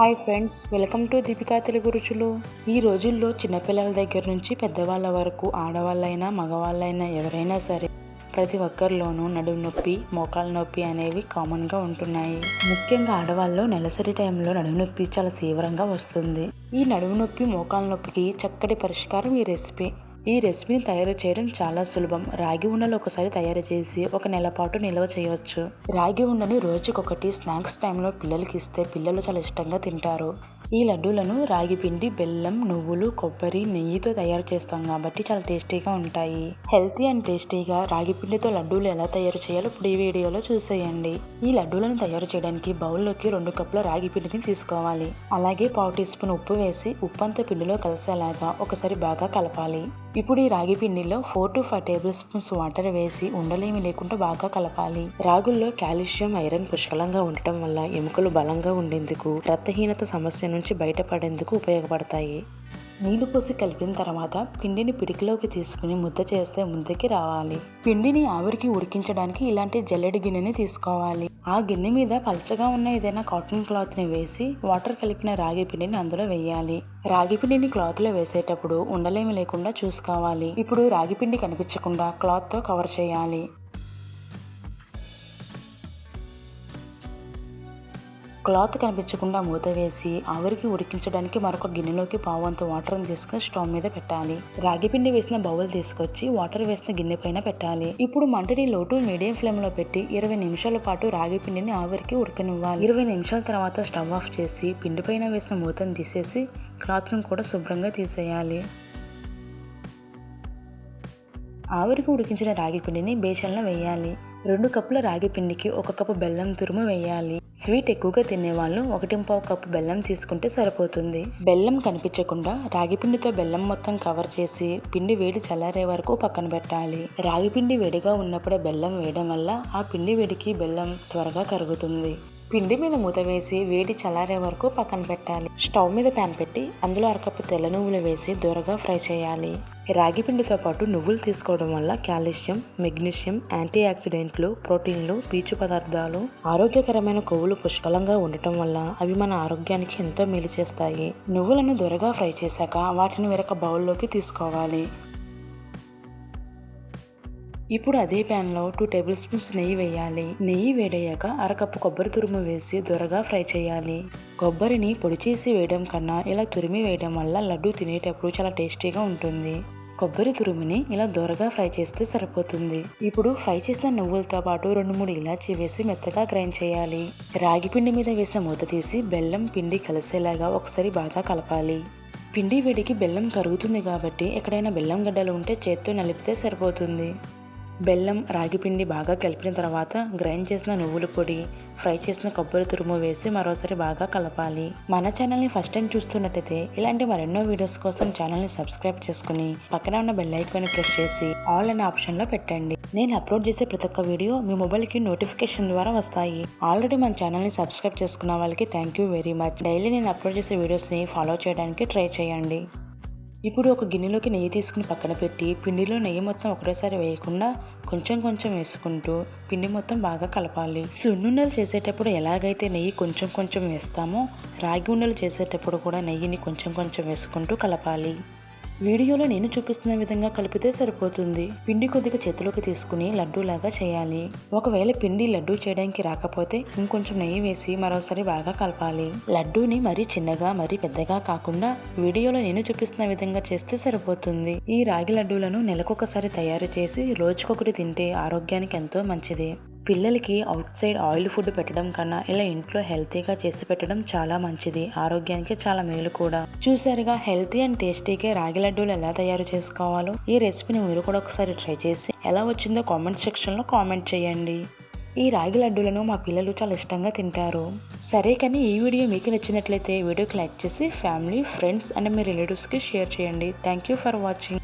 Hi friends welcome to Deepika Telugu రుచులు. ఈ రోజుల్లో చిన్నపిల్లల దగ్గర నుంచి పెద్దవాళ్ళ వరకు ఆడవాళ్ళైనా మగవాళ్ళైనా ఎవరైనా సరే ప్రతి ఒక్కరిలోనూ నడుము నొప్పి మోకాల నొప్పి అనేవి కామన్గా ఉంటున్నాయి. ముఖ్యంగా ఆడవాళ్ళు నెలసరి టైంలో నడుము నొప్పి చాలా తీవ్రంగా వస్తుంది. ఈ నడుము నొప్పి మోకాల నొప్పికి చక్కటి పరిష్కారం ఈ రెసిపీ ఈ రెసిపీని తయారు చేయడం చాలా సులభం. రాగి ఉండలు ఒకసారి తయారు చేసి ఒక నెల పాటు నిల్వ చేయవచ్చు రాగి ఉండని రోజుకొకటి స్నాక్స్ టైంలో పిల్లలకి ఇస్తే పిల్లలు చాలా ఇష్టంగా తింటారు. ఈ లడ్డూలను రాగి పిండి బెల్లం నువ్వులు కొబ్బరి నెయ్యితో తయారు చేస్తాం కాబట్టి చాలా టేస్టీగా ఉంటాయి. హెల్తీ అండ్ టేస్టీగా రాగి పిండితో లడ్డూలు ఎలా తయారు చేయాలో ఇప్పుడు ఈ వీడియోలో చూసేయండి. ఈ లడ్డూలను తయారు చేయడానికి బౌల్లోకి రెండు కప్పుల రాగి పిండిని తీసుకోవాలి. అలాగే పావు టీ స్పూన్ ఉప్పు వేసి ఉప్పంతా పిండిలో కలిసేలాగా ఒకసారి బాగా కలపాలి. ఇప్పుడు ఈ రాగి పిండిలో four to five tablespoons water వేసి ఉండలేమి లేకుండా బాగా కలపాలి. రాగుల్లో కాల్షియం ఐరన్ పుష్కలంగా ఉండటం వల్ల ఎముకలు బలంగా ఉండేందుకు రక్తహీనత సమస్యను నుంచి బయటపడేందుకు ఉపయోగపడతాయి. నీళ్ళు పోసి కలిపిన తర్వాత పిండిని పిడికిలోకి తీసుకుని ముద్ద చేస్తే ముద్దకి రావాలి. పిండిని ఆవిరికి ఉడికించడానికి ఇలాంటి జల్లెడి గిన్నెని తీసుకోవాలి. ఆ గిన్నె మీద పలచగా ఉన్న ఏదైనా కాటన్ క్లాత్ని వేసి వాటర్ కలిపిన రాగి పిండిని అందులో వేయాలి. రాగి పిండిని క్లాత్లో వేసేటప్పుడు ఉండలేమి లేకుండా చూసుకోవాలి. ఇప్పుడు రాగి పిండి కనిపించకుండా క్లాత్తో కవర్ చేయాలి. క్లాత్ కనిపించకుండా మూత వేసి ఆవిరికి ఉడికించడానికి మరొక గిన్నెలోకి పావంత వాటర్ని తీసుకుని స్టవ్ మీద పెట్టాలి. రాగి పిండి వేసిన బౌల్ తీసుకొచ్చి వాటర్ వేసిన గిన్నె పైన పెట్టాలి. ఇప్పుడు మంటని లో టు మీడియం ఫ్లేమ్లో పెట్టి ఇరవై నిమిషాల పాటు రాగి పిండిని ఆవిరికి ఉడకనివ్వాలి. ఇరవై నిమిషాల తర్వాత స్టవ్ ఆఫ్ చేసి పిండి పైన వేసిన మూతను తీసేసి క్లాత్ను కూడా శుభ్రంగా తీసేయాలి. ఆవిరికి ఉడికించిన రాగి పిండిని బేషన్లో వేయాలి. రెండు కప్పుల రాగి పిండికి ఒక కప్పు బెల్లం తురుము వేయాలి. స్వీట్ ఎక్కువగా తినేవాళ్ళు ఒకటి పావు కప్పు బెల్లం తీసుకుంటే సరిపోతుంది. బెల్లం కనిపించకుండా రాగి పిండితో బెల్లం మొత్తం కవర్ చేసి పిండి వేడి చల్లారే వరకు పక్కన పెట్టాలి. రాగి పిండి వేడిగా ఉన్నప్పుడే బెల్లం వేయడం వల్ల ఆ పిండి వేడికి బెల్లం త్వరగా కరుగుతుంది. పిండి మీద మూత వేసి వేడి చల్లారే వరకు పక్కన పెట్టాలి. స్టవ్ మీద ప్యాన్ పెట్టి అందులో అరకప్పు తెల్ల నువ్వులు వేసి దూరగా ఫ్రై చేయాలి. రాగి పిండితో పాటు నువ్వులు తీసుకోవడం వల్ల కాల్షియం మెగ్నీషియం యాంటీ ఆక్సిడెంట్లు ప్రోటీన్లు పీచు పదార్థాలు ఆరోగ్యకరమైన కొవ్వులు పుష్కలంగా ఉండటం వల్ల అవి మన ఆరోగ్యానికి ఎంతో మేలు చేస్తాయి. నువ్వులను దూరగా ఫ్రై చేశాక వాటిని వేరొక బౌల్లోకి తీసుకోవాలి. ఇప్పుడు అదే ప్యాన్లో టూ టేబుల్ స్పూన్స్ నెయ్యి వేయాలి. నెయ్యి వేడయ్యాక అరకప్పు కొబ్బరి తురుము వేసి దొరగా ఫ్రై చేయాలి. కొబ్బరిని పొడి చేసి వేయడం కన్నా ఇలా తురిమి వేయడం వల్ల లడ్డు తినేటప్పుడు చాలా టేస్టీగా ఉంటుంది. కొబ్బరి తురుముని ఇలా దోరగా ఫ్రై చేస్తే సరిపోతుంది. ఇప్పుడు ఫ్రై చేసిన నువ్వులతో పాటు రెండు మూడు ఇలాచీ వేసి మెత్తగా గ్రైండ్ చేయాలి. రాగి పిండి మీద వేసిన మూత తీసి బెల్లం పిండి కలిసేలాగా ఒకసారి బాగా కలపాలి. పిండి వేడికి బెల్లం కరుగుతుంది కాబట్టి ఎక్కడైనా బెల్లం గడ్డలు ఉంటే చేత్తో నలిపితే సరిపోతుంది. బెల్లం రాగిపిండి బాగా కలిపిన తర్వాత గ్రైండ్ చేసిన నువ్వుల పొడి ఫ్రై చేసిన కొబ్బరి తురుము వేసి మరోసారి బాగా కలపాలి. మన ఛానల్ని ఫస్ట్ టైం చూస్తున్నట్టయితే ఇలాంటి మరెన్నో వీడియోస్ కోసం ఛానల్ని సబ్స్క్రైబ్ చేసుకుని పక్కన ఉన్న బెల్ ఐకాన్ ప్రెస్ చేసి ఆల్ అనే ఆప్షన్లో పెట్టండి. నేను అప్లోడ్ చేసే ప్రతి ఒక్క వీడియో మీ మొబైల్కి నోటిఫికేషన్ ద్వారా వస్తాయి. ఆల్రెడీ మన ఛానల్ని సబ్స్క్రైబ్ చేసుకున్న వాళ్ళకి thank you very much. Daily నేను అప్లోడ్ చేసే వీడియోస్ని ఫాలో చేయడానికి ట్రై చేయండి. ఇప్పుడు ఒక గిన్నెలోకి నెయ్యి తీసుకుని పక్కన పెట్టి పిండిలో నెయ్యి మొత్తం ఒకటేసారి వేయకుండా కొంచెం కొంచెం వేసుకుంటూ పిండి మొత్తం బాగా కలపాలి. సున్నుండలు చేసేటప్పుడు ఎలాగైతే నెయ్యి కొంచెం కొంచెం వేస్తామో రాగి ఉండలు చేసేటప్పుడు కూడా నెయ్యిని కొంచెం కొంచెం వేసుకుంటూ కలపాలి. వీడియోలో నేను చూపిస్తున్న విధంగా కలిపితే సరిపోతుంది. పిండి కొద్దిగా చేతిలోకి తీసుకుని లడ్డూలాగా చేయాలి. ఒకవేళ పిండి లడ్డూ చేయడానికి రాకపోతే ఇంకొంచెం నెయ్యి వేసి మరోసారి బాగా కలపాలి. లడ్డూని మరీ చిన్నగా మరీ పెద్దగా కాకుండా వీడియోలో నేను చూపిస్తున్న విధంగా చేస్తే సరిపోతుంది. ఈ రాగి లడ్డూలను నెలకొకసారి తయారు చేసి రోజుకొకటి తింటే ఆరోగ్యానికి ఎంతో మంచిది. పిల్లలకి అవుట్ సైడ్ ఆయిల్ ఫుడ్ పెట్టడం కన్నా ఇలా ఇంట్లో హెల్తీగా చేసి పెట్టడం చాలా మంచిది. ఆరోగ్యానికి చాలా మేలు కూడా. చూసారుగా హెల్తీ అండ్ టేస్టీగా రాగి లడ్డూలు ఎలా తయారు చేసుకోవాలో ఈ రెసిపీని మీరు కూడా ఒకసారి ట్రై చేసి ఎలా వచ్చిందో కామెంట్ సెక్షన్లో కామెంట్ చేయండి. ఈ రాగి లడ్డూలను మా పిల్లలు చాలా ఇష్టంగా తింటారు. సరే కానీ ఈ వీడియో మీకు నచ్చినట్లయితే వీడియోకి లైక్ చేసి ఫ్యామిలీ ఫ్రెండ్స్ అండ్ మీ రిలేటివ్స్కి షేర్ చేయండి. Thank you for watching.